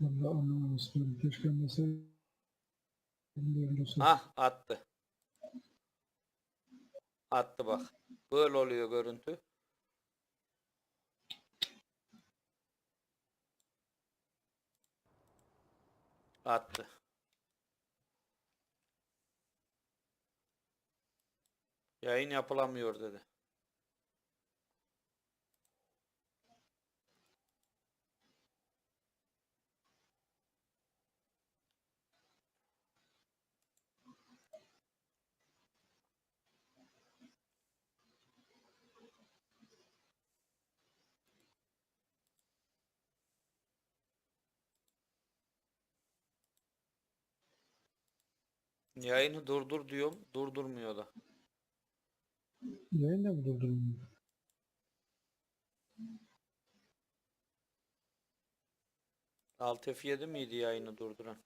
Vallahi anlamadım istiyorum. Keşke mesela Hah attı. Attı bak. Böyle oluyor görüntü. Attı. Yayın yapılamıyor dedi. Yayını durdur diyorum. Durdurmuyor da. Yayın da mı durdurulmuyor? Alt F7 miydi yayını durduran?